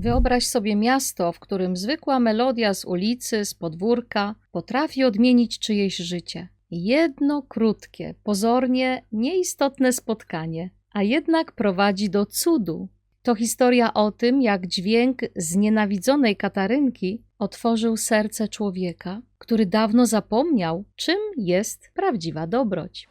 Wyobraź sobie miasto, w którym zwykła melodia z ulicy, z podwórka potrafi odmienić czyjeś życie. Jedno krótkie, pozornie nieistotne spotkanie, a jednak prowadzi do cudu. To historia o tym, jak dźwięk znienawidzonej Katarynki otworzył serce człowieka, który dawno zapomniał, czym jest prawdziwa dobroć.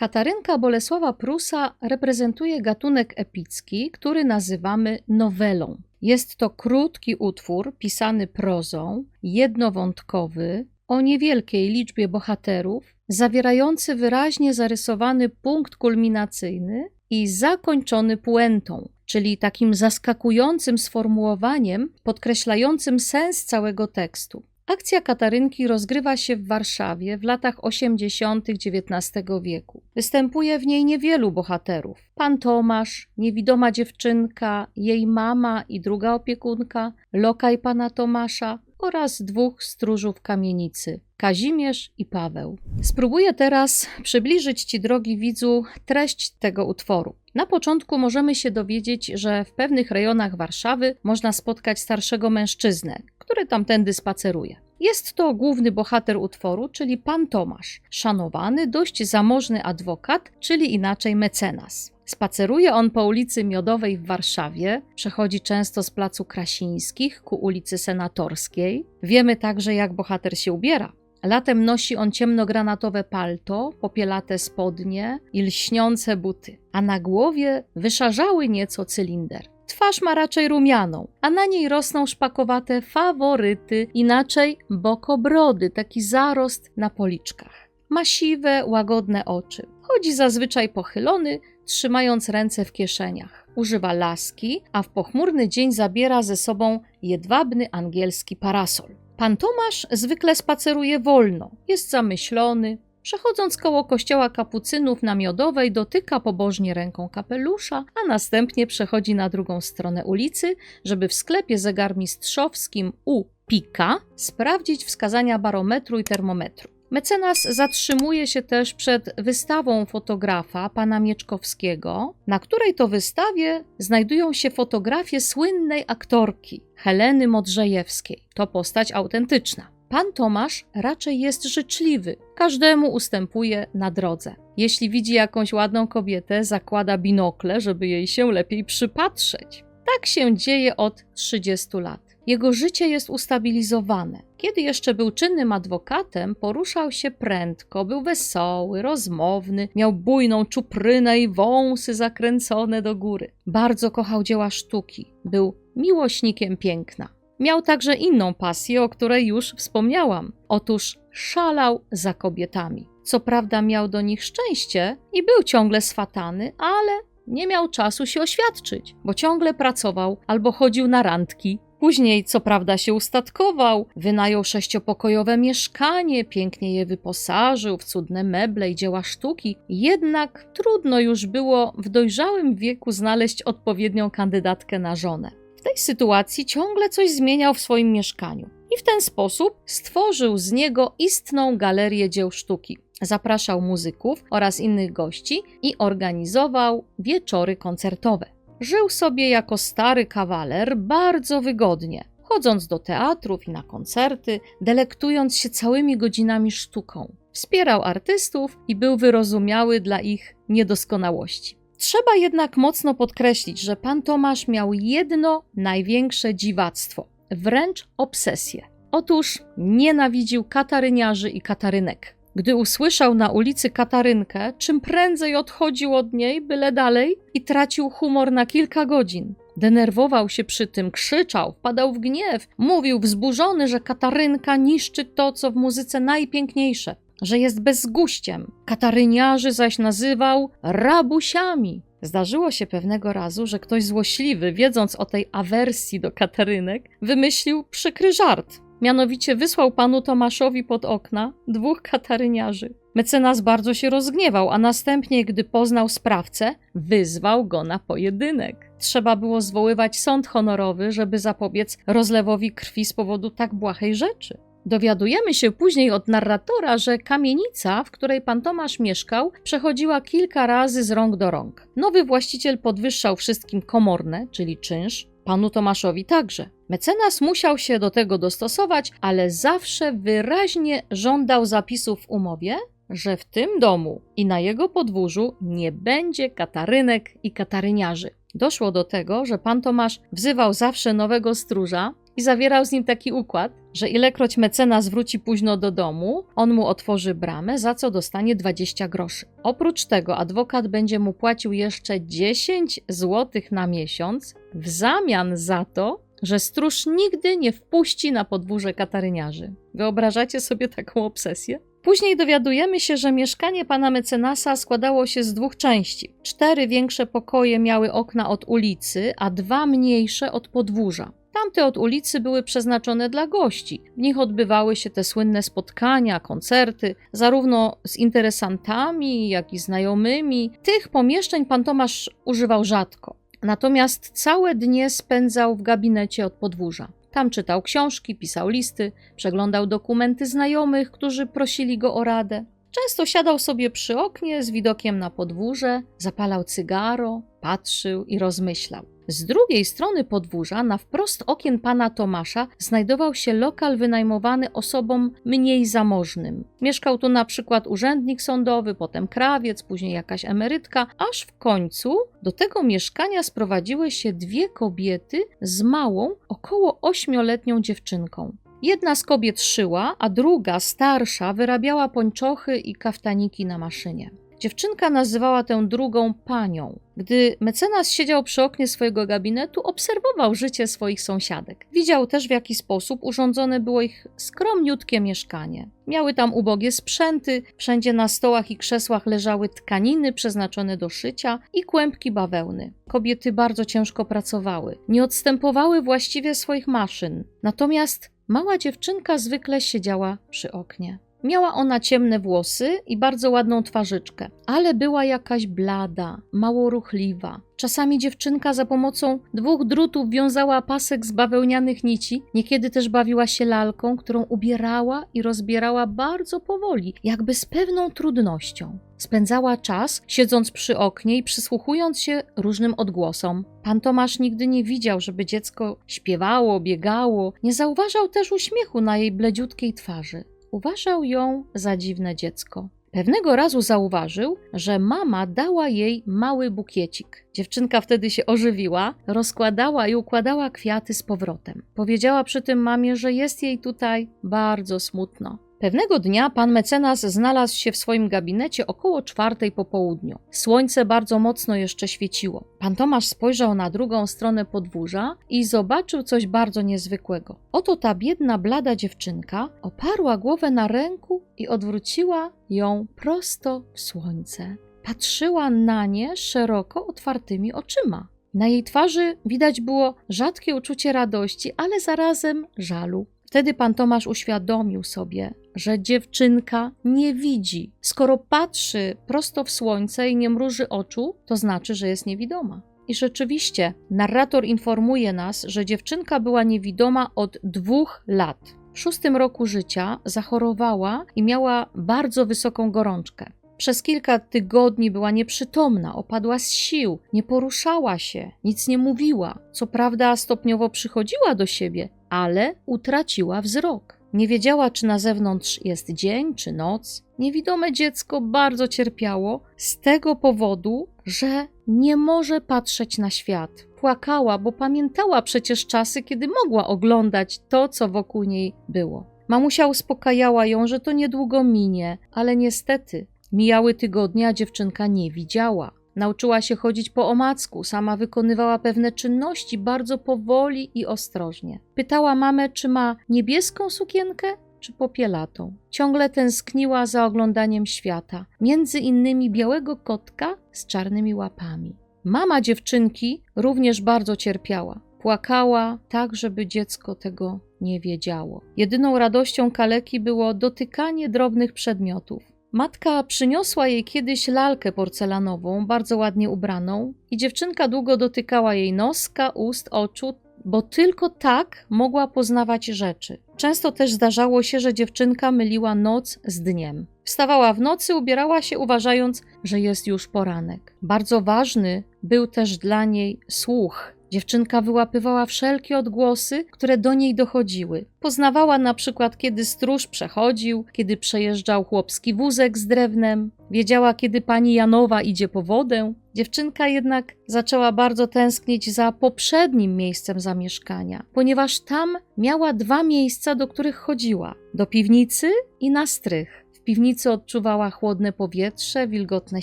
Katarynka Bolesława Prusa reprezentuje gatunek epicki, który nazywamy nowelą. Jest to krótki utwór pisany prozą, jednowątkowy, o niewielkiej liczbie bohaterów, zawierający wyraźnie zarysowany punkt kulminacyjny i zakończony puentą, czyli takim zaskakującym sformułowaniem podkreślającym sens całego tekstu. Akcja Katarynki rozgrywa się w Warszawie w latach 80. XIX wieku. Występuje w niej niewielu bohaterów. Pan Tomasz, niewidoma dziewczynka, jej mama i druga opiekunka, lokaj pana Tomasza oraz dwóch stróżów kamienicy, Kazimierz i Paweł. Spróbuję teraz przybliżyć Ci, drogi widzu, treść tego utworu. Na początku możemy się dowiedzieć, że w pewnych rejonach Warszawy można spotkać starszego mężczyznę, który tamtędy spaceruje. Jest to główny bohater utworu, czyli pan Tomasz, szanowany, dość zamożny adwokat, czyli inaczej mecenas. Spaceruje on po ulicy Miodowej w Warszawie, przechodzi często z placu Krasińskich ku ulicy Senatorskiej. Wiemy także, jak bohater się ubiera. Latem nosi on ciemnogranatowe palto, popielate spodnie i lśniące buty, a na głowie wyszarzały nieco cylinder. Twarz ma raczej rumianą, a na niej rosną szpakowate faworyty, inaczej bokobrody, taki zarost na policzkach. Ma siwe, łagodne oczy. Chodzi zazwyczaj pochylony, trzymając ręce w kieszeniach. Używa laski, a w pochmurny dzień zabiera ze sobą jedwabny angielski parasol. Pan Tomasz zwykle spaceruje wolno, jest zamyślony. Przechodząc koło kościoła kapucynów na Miodowej, dotyka pobożnie ręką kapelusza, a następnie przechodzi na drugą stronę ulicy, żeby w sklepie zegarmistrzowskim u Pika sprawdzić wskazania barometru i termometru. Mecenas zatrzymuje się też przed wystawą fotografa pana Mieczkowskiego, na której to wystawie znajdują się fotografie słynnej aktorki Heleny Modrzejewskiej. To postać autentyczna. Pan Tomasz raczej jest życzliwy, każdemu ustępuje na drodze. Jeśli widzi jakąś ładną kobietę, zakłada binokle, żeby jej się lepiej przypatrzeć. Tak się dzieje od 30 lat. Jego życie jest ustabilizowane. Kiedy jeszcze był czynnym adwokatem, poruszał się prędko, był wesoły, rozmowny, miał bujną czuprynę i wąsy zakręcone do góry. Bardzo kochał dzieła sztuki, był miłośnikiem piękna. Miał także inną pasję, o której już wspomniałam. Otóż szalał za kobietami. Co prawda miał do nich szczęście i był ciągle swatany, ale nie miał czasu się oświadczyć, bo ciągle pracował albo chodził na randki, Później, co prawda, się ustatkował, wynajął sześciopokojowe mieszkanie, pięknie je wyposażył w cudne meble i dzieła sztuki, jednak trudno już było w dojrzałym wieku znaleźć odpowiednią kandydatkę na żonę. W tej sytuacji ciągle coś zmieniał w swoim mieszkaniu i w ten sposób stworzył z niego istną galerię dzieł sztuki. Zapraszał muzyków oraz innych gości i organizował wieczory koncertowe. Żył sobie jako stary kawaler bardzo wygodnie, chodząc do teatrów i na koncerty, delektując się całymi godzinami sztuką. Wspierał artystów i był wyrozumiały dla ich niedoskonałości. Trzeba jednak mocno podkreślić, że pan Tomasz miał jedno największe dziwactwo wręcz obsesję. Otóż nienawidził kataryniarzy i katarynek. Gdy usłyszał na ulicy Katarynkę, czym prędzej odchodził od niej, byle dalej, i tracił humor na kilka godzin. Denerwował się przy tym, krzyczał, wpadał w gniew, mówił wzburzony, że Katarynka niszczy to, co w muzyce najpiękniejsze, że jest bezguściem. Kataryniarzy zaś nazywał rabusiami. Zdarzyło się pewnego razu, że ktoś złośliwy, wiedząc o tej awersji do Katarynek, wymyślił przykry żart. Mianowicie wysłał panu Tomaszowi pod okna dwóch kataryniarzy. Mecenas bardzo się rozgniewał, a następnie, gdy poznał sprawcę, wyzwał go na pojedynek. Trzeba było zwoływać sąd honorowy, żeby zapobiec rozlewowi krwi z powodu tak błahej rzeczy. Dowiadujemy się później od narratora, że kamienica, w której pan Tomasz mieszkał, przechodziła kilka razy z rąk do rąk. Nowy właściciel podwyższał wszystkim komorne, czyli czynsz, panu Tomaszowi także. Mecenas musiał się do tego dostosować, ale zawsze wyraźnie żądał zapisów w umowie, że w tym domu i na jego podwórzu nie będzie katarynek i kataryniarzy. Doszło do tego, że pan Tomasz wzywał zawsze nowego stróża i zawierał z nim taki układ, że ilekroć mecenas wróci późno do domu, on mu otworzy bramę, za co dostanie 20 groszy. Oprócz tego adwokat będzie mu płacił jeszcze 10 zł na miesiąc w zamian za to, że stróż nigdy nie wpuści na podwórze kataryniarzy. Wyobrażacie sobie taką obsesję? Później dowiadujemy się, że mieszkanie pana mecenasa składało się z dwóch części. Cztery większe pokoje miały okna od ulicy, a dwa mniejsze od podwórza. Tamte od ulicy były przeznaczone dla gości. W nich odbywały się te słynne spotkania, koncerty, zarówno z interesantami, jak i znajomymi. Tych pomieszczeń pan Tomasz używał rzadko. Natomiast całe dnie spędzał w gabinecie od podwórza. Tam czytał książki, pisał listy, przeglądał dokumenty znajomych, którzy prosili go o radę. Często siadał sobie przy oknie z widokiem na podwórze, zapalał cygaro, patrzył i rozmyślał. Z drugiej strony podwórza, na wprost okien pana Tomasza, znajdował się lokal wynajmowany osobom mniej zamożnym. Mieszkał tu na przykład urzędnik sądowy, potem krawiec, później jakaś emerytka, aż w końcu do tego mieszkania sprowadziły się dwie kobiety z małą, około ośmioletnią dziewczynką. Jedna z kobiet szyła, a druga, starsza, wyrabiała pończochy i kaftaniki na maszynie. Dziewczynka nazywała tę drugą panią. Gdy mecenas siedział przy oknie swojego gabinetu, obserwował życie swoich sąsiadek. Widział też, w jaki sposób urządzone było ich skromniutkie mieszkanie. Miały tam ubogie sprzęty, wszędzie na stołach i krzesłach leżały tkaniny przeznaczone do szycia i kłębki bawełny. Kobiety bardzo ciężko pracowały, nie odstępowały właściwie swoich maszyn. Natomiast mała dziewczynka zwykle siedziała przy oknie. Miała ona ciemne włosy i bardzo ładną twarzyczkę, ale była jakaś blada, mało ruchliwa. Czasami dziewczynka za pomocą dwóch drutów wiązała pasek z bawełnianych nici, niekiedy też bawiła się lalką, którą ubierała i rozbierała bardzo powoli, jakby z pewną trudnością. Spędzała czas siedząc przy oknie i przysłuchując się różnym odgłosom. Pan Tomasz nigdy nie widział, żeby dziecko śpiewało, biegało, nie zauważał też uśmiechu na jej bledziutkiej twarzy. Uważał ją za dziwne dziecko. Pewnego razu zauważył, że mama dała jej mały bukiecik. Dziewczynka wtedy się ożywiła, rozkładała i układała kwiaty z powrotem. Powiedziała przy tym mamie, że jest jej tutaj bardzo smutno. Pewnego dnia pan mecenas znalazł się w swoim gabinecie około czwartej po południu. Słońce bardzo mocno jeszcze świeciło. Pan Tomasz spojrzał na drugą stronę podwórza i zobaczył coś bardzo niezwykłego. Oto ta biedna, blada dziewczynka oparła głowę na ręku i odwróciła ją prosto w słońce. Patrzyła na nie szeroko otwartymi oczyma. Na jej twarzy widać było rzadkie uczucie radości, ale zarazem żalu. Wtedy pan Tomasz uświadomił sobie, że dziewczynka nie widzi. Skoro patrzy prosto w słońce i nie mruży oczu, to znaczy, że jest niewidoma. I rzeczywiście, narrator informuje nas, że dziewczynka była niewidoma od dwóch lat. W szóstym roku życia zachorowała i miała bardzo wysoką gorączkę. Przez kilka tygodni była nieprzytomna, opadła z sił, nie poruszała się, nic nie mówiła. Co prawda stopniowo przychodziła do siebie, ale utraciła wzrok. Nie wiedziała, czy na zewnątrz jest dzień czy noc. Niewidome dziecko bardzo cierpiało z tego powodu, że nie może patrzeć na świat. Płakała, bo pamiętała przecież czasy, kiedy mogła oglądać to, co wokół niej było. Mamusia uspokajała ją, że to niedługo minie, ale niestety mijały tygodnie, a dziewczynka nie widziała. Nauczyła się chodzić po omacku, sama wykonywała pewne czynności bardzo powoli i ostrożnie. Pytała mamę, czy ma niebieską sukienkę, czy popielatą. Ciągle tęskniła za oglądaniem świata, między innymi białego kotka z czarnymi łapami. Mama dziewczynki również bardzo cierpiała. Płakała tak, żeby dziecko tego nie wiedziało. Jedyną radością kaleki było dotykanie drobnych przedmiotów. Matka przyniosła jej kiedyś lalkę porcelanową, bardzo ładnie ubraną, i dziewczynka długo dotykała jej noska, ust, oczu, bo tylko tak mogła poznawać rzeczy. Często też zdarzało się, że dziewczynka myliła noc z dniem. Wstawała w nocy, ubierała się, uważając, że jest już poranek. Bardzo ważny był też dla niej słuch. Dziewczynka wyłapywała wszelkie odgłosy, które do niej dochodziły. Poznawała na przykład, kiedy stróż przechodził, kiedy przejeżdżał chłopski wózek z drewnem. Wiedziała, kiedy pani Janowa idzie po wodę. Dziewczynka jednak zaczęła bardzo tęsknić za poprzednim miejscem zamieszkania, ponieważ tam miała dwa miejsca, do których chodziła: do piwnicy i na strych. W piwnicy odczuwała chłodne powietrze, wilgotne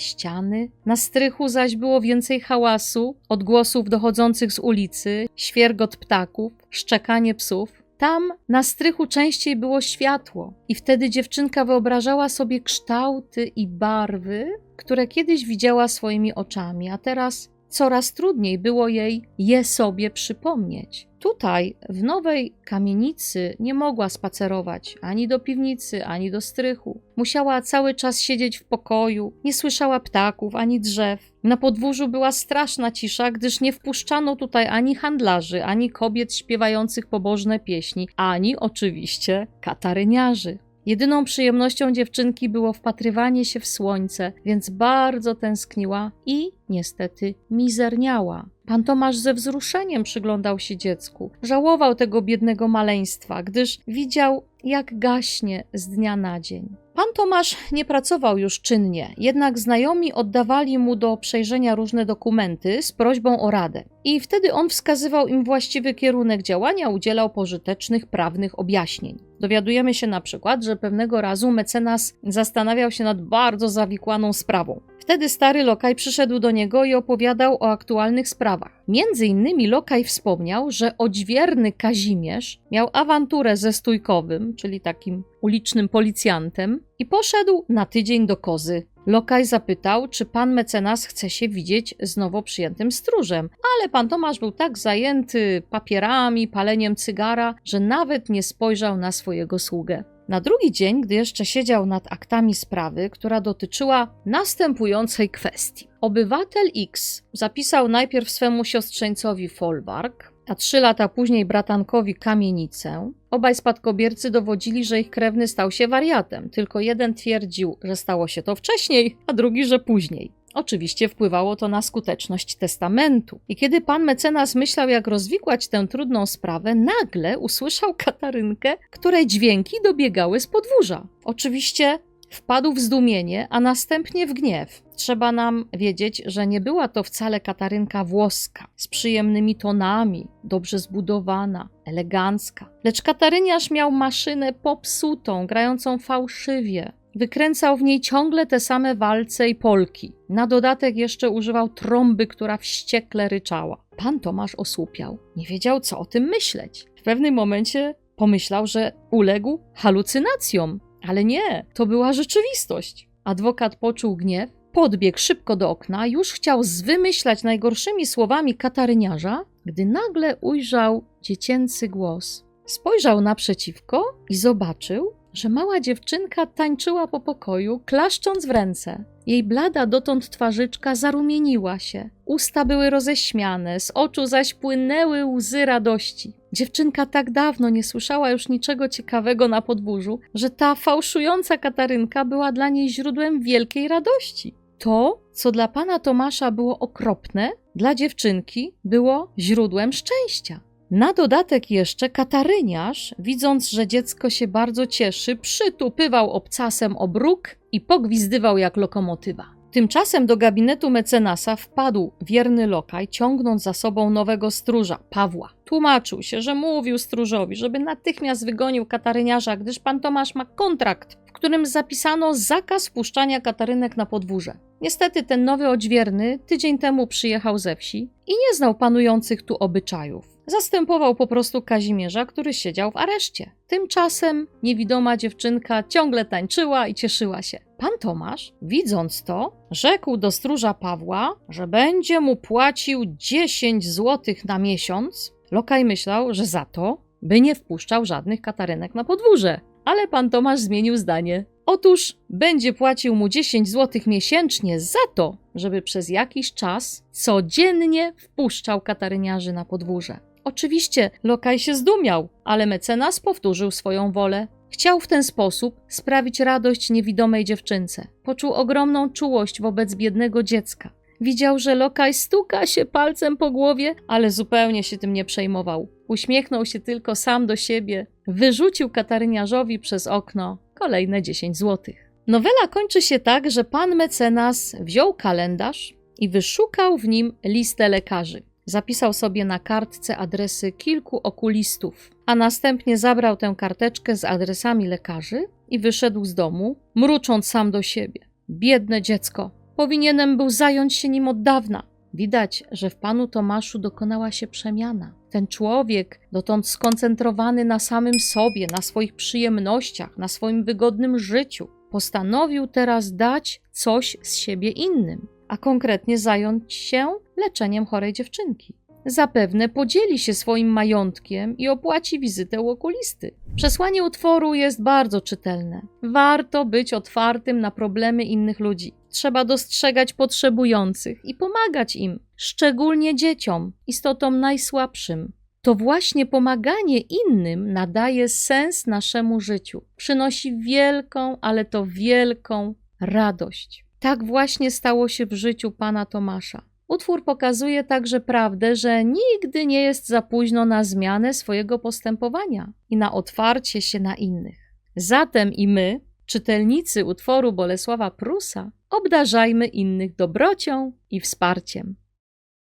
ściany. Na strychu zaś było więcej hałasu, odgłosów dochodzących z ulicy, świergot ptaków, szczekanie psów. Tam na strychu częściej było światło, i wtedy dziewczynka wyobrażała sobie kształty i barwy, które kiedyś widziała swoimi oczami, a teraz coraz trudniej było jej je sobie przypomnieć. Tutaj, w nowej kamienicy, nie mogła spacerować ani do piwnicy, ani do strychu. Musiała cały czas siedzieć w pokoju, nie słyszała ptaków ani drzew. Na podwórzu była straszna cisza, gdyż nie wpuszczano tutaj ani handlarzy, ani kobiet śpiewających pobożne pieśni, ani oczywiście kataryniarzy. Jedyną przyjemnością dziewczynki było wpatrywanie się w słońce, więc bardzo tęskniła i niestety mizerniała. Pan Tomasz ze wzruszeniem przyglądał się dziecku. Żałował tego biednego maleństwa, gdyż widział, jak gaśnie z dnia na dzień. Pan Tomasz nie pracował już czynnie, jednak znajomi oddawali mu do przejrzenia różne dokumenty z prośbą o radę. I wtedy on wskazywał im właściwy kierunek działania, udzielał pożytecznych prawnych objaśnień. Dowiadujemy się na przykład, że pewnego razu mecenas zastanawiał się nad bardzo zawikłaną sprawą. Wtedy stary lokaj przyszedł do niego i opowiadał o aktualnych sprawach. Między innymi lokaj wspomniał, że odźwierny Kazimierz miał awanturę ze stójkowym, czyli takim ulicznym policjantem, i poszedł na tydzień do kozy. Lokaj zapytał, czy pan mecenas chce się widzieć z nowo przyjętym stróżem, ale pan Tomasz był tak zajęty papierami, paleniem cygara, że nawet nie spojrzał na swojego sługę. Na drugi dzień, gdy jeszcze siedział nad aktami sprawy, która dotyczyła następującej kwestii. Obywatel X zapisał najpierw swemu siostrzeńcowi folwark, a trzy lata później bratankowi kamienicę. Obaj spadkobiercy dowodzili, że ich krewny stał się wariatem. Tylko jeden twierdził, że stało się to wcześniej, a drugi, że później. Oczywiście wpływało to na skuteczność testamentu. I kiedy pan mecenas myślał, jak rozwikłać tę trudną sprawę, nagle usłyszał Katarynkę, której dźwięki dobiegały z podwórza. Oczywiście wpadł w zdumienie, a następnie w gniew. Trzeba nam wiedzieć, że nie była to wcale Katarynka włoska, z przyjemnymi tonami, dobrze zbudowana, elegancka. Lecz Kataryniarz miał maszynę popsutą, grającą fałszywie, Wykręcał w niej ciągle te same walce i polki. Na dodatek jeszcze używał trąby, która wściekle ryczała. Pan Tomasz osłupiał. Nie wiedział, co o tym myśleć. W pewnym momencie pomyślał, że uległ halucynacjom. Ale nie, to była rzeczywistość. Adwokat poczuł gniew, podbiegł szybko do okna, już chciał zwymyślać najgorszymi słowami kataryniarza, gdy nagle ujrzał dziecięcy głos. Spojrzał naprzeciwko i zobaczył, że mała dziewczynka tańczyła po pokoju, klaszcząc w ręce. Jej blada dotąd twarzyczka zarumieniła się, usta były roześmiane, z oczu zaś płynęły łzy radości. Dziewczynka tak dawno nie słyszała już niczego ciekawego na podwórzu, że ta fałszująca Katarynka była dla niej źródłem wielkiej radości. To, co dla pana Tomasza było okropne, dla dziewczynki było źródłem szczęścia. Na dodatek jeszcze kataryniarz, widząc, że dziecko się bardzo cieszy, przytupywał obcasem obróg i pogwizdywał jak lokomotywa. Tymczasem do gabinetu mecenasa wpadł wierny lokaj, ciągnąc za sobą nowego stróża, Pawła. Tłumaczył się, że mówił stróżowi, żeby natychmiast wygonił kataryniarza, gdyż pan Tomasz ma kontrakt, w którym zapisano zakaz wpuszczania katarynek na podwórze. Niestety ten nowy odźwierny tydzień temu przyjechał ze wsi i nie znał panujących tu obyczajów. Zastępował po prostu Kazimierza, który siedział w areszcie. Tymczasem niewidoma dziewczynka ciągle tańczyła i cieszyła się. Pan Tomasz, widząc to, rzekł do stróża Pawła, że będzie mu płacił 10 złotych na miesiąc. Lokaj myślał, że za to by nie wpuszczał żadnych katarynek na podwórze. Ale pan Tomasz zmienił zdanie. Otóż będzie płacił mu 10 zł miesięcznie za to, żeby przez jakiś czas codziennie wpuszczał kataryniarzy na podwórze. Oczywiście lokaj się zdumiał, ale mecenas powtórzył swoją wolę. Chciał w ten sposób sprawić radość niewidomej dziewczynce. Poczuł ogromną czułość wobec biednego dziecka. Widział, że lokaj stuka się palcem po głowie, ale zupełnie się tym nie przejmował. Uśmiechnął się tylko sam do siebie, wyrzucił kataryniarzowi przez okno kolejne 10 złotych. Nowela kończy się tak, że pan mecenas wziął kalendarz i wyszukał w nim listę lekarzy. Zapisał sobie na kartce adresy kilku okulistów, a następnie zabrał tę karteczkę z adresami lekarzy i wyszedł z domu, mrucząc sam do siebie. Biedne dziecko, powinienem był zająć się nim od dawna. Widać, że w panu Tomaszu dokonała się przemiana. Ten człowiek, dotąd skoncentrowany na samym sobie, na swoich przyjemnościach, na swoim wygodnym życiu, postanowił teraz dać coś z siebie innym, a konkretnie zająć się leczeniem chorej dziewczynki. Zapewne podzieli się swoim majątkiem i opłaci wizytę u okulisty. Przesłanie utworu jest bardzo czytelne. Warto być otwartym na problemy innych ludzi. Trzeba dostrzegać potrzebujących i pomagać im, szczególnie dzieciom, istotom najsłabszym. To właśnie pomaganie innym nadaje sens naszemu życiu. Przynosi wielką, ale to wielką radość. Tak właśnie stało się w życiu pana Tomasza. Utwór pokazuje także prawdę, że nigdy nie jest za późno na zmianę swojego postępowania i na otwarcie się na innych. Zatem i my, czytelnicy utworu Bolesława Prusa, obdarzajmy innych dobrocią i wsparciem.